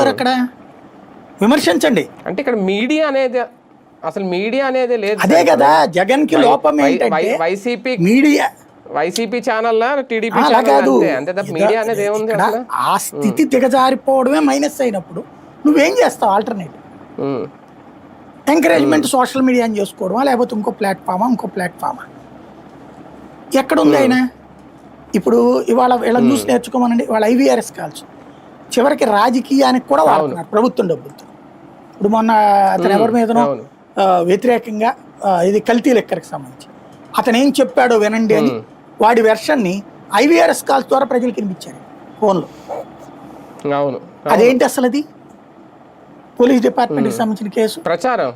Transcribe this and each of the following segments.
అవుతారు అక్కడ? విమర్శించండి. అంటే ఇక్కడ మీడియా అనేది అసలు మీడియా అనేది లేదు అదే కదా జగన్కి లోపం ఏంటంటే YCP media YCP channel TDP కాదు అంతే. అంతే తప్ప మీడియా అనేది ఏముంది ఆ స్థితి దిగజారిపోవడమే మైనస్ అయినప్పుడు నువ్వేం చేస్తావు ఆల్టర్నేటివ్ ఉమ్, ఎంకరేజ్మెంట్ సోషల్ మీడియాని చేసుకోవడమా లేకపోతే ఇంకో ప్లాట్ఫామా ఇంకో ప్లాట్ఫామా ఎక్కడుంది ఆయన? ఇప్పుడు ఇవాళ వీళ్ళ న్యూస్ నేర్చుకోమనండి వాళ్ళ ఐవీఆర్ఎస్ కాల్స్ చివరికి రాజకీయానికి కూడా వాడుతున్నారు ప్రభుత్వం డబ్బులతో. ఇప్పుడు మొన్న అతను ఎవరి మీదనో వ్యతిరేకంగా ఇది కల్తీ లెక్కరికి సంబంధించి. అతను ఏం చెప్పాడో వినండి అని వాడి వెర్షన్ని ఐవీఆర్ఎస్ కాల్స్ ద్వారా ప్రజలకు వినిపించారు ఫోన్లో. అవును. అదేంటి అసలు అది పోలీస్ డిపార్ట్మెంట్కి సంబంధించిన కేసు? ప్రచారం.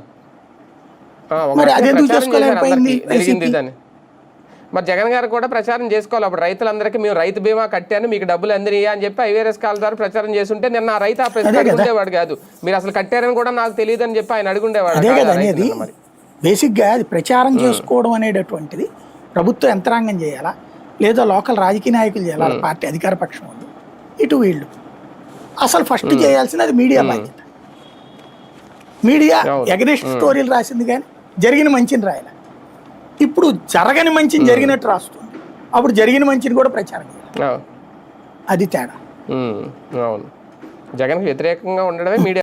మరి ప్రచారం చేసుకోలేకపోయింది మరి జగన్ గారు కూడా ప్రచారం చేసుకోవాలి. అప్పుడు రైతులందరికీ మేము రైతు బీమా కట్టాను మీకు డబ్బులు అందరియా అని చెప్పి ఐవీఆర్ఎస్ కాల్ ద్వారా ప్రచారం చేస్తుంటే నిన్న ఆ రైతు ఆ ప్రశ్న అడుగుండేవాడు కాదు. మీరు అసలు కట్టారని కూడా నాకు తెలియదు అని చెప్పి ఆయన అడుగుండేవాడు మరి? బేసిక్గా అది ప్రచారం చేసుకోవడం అనేటటువంటిది ప్రభుత్వ యంత్రాంగం చేయాలా లేదా లోకల్ రాజకీయ నాయకులు చేయాలా పార్టీ అధికార పక్షం ఉంది ఇటు వీళ్ళు. అసలు ఫస్ట్ చేయాల్సినది మీడియా బాధ్యత. మీడియా అవును. ఎగనిస్ట్ స్టోరీలు రాసింది కానీ జరిగిన మంచిని రాయాలి. ఇప్పుడు జరగని మంచిని జరిగినట్టు రాస్తుంది. అప్పుడు జరిగిన మంచిని కూడా ప్రచారం చేయాలి. అది తేడా. అవును. జగన్కి వ్యతిరేకంగా ఉండడమే మీడియా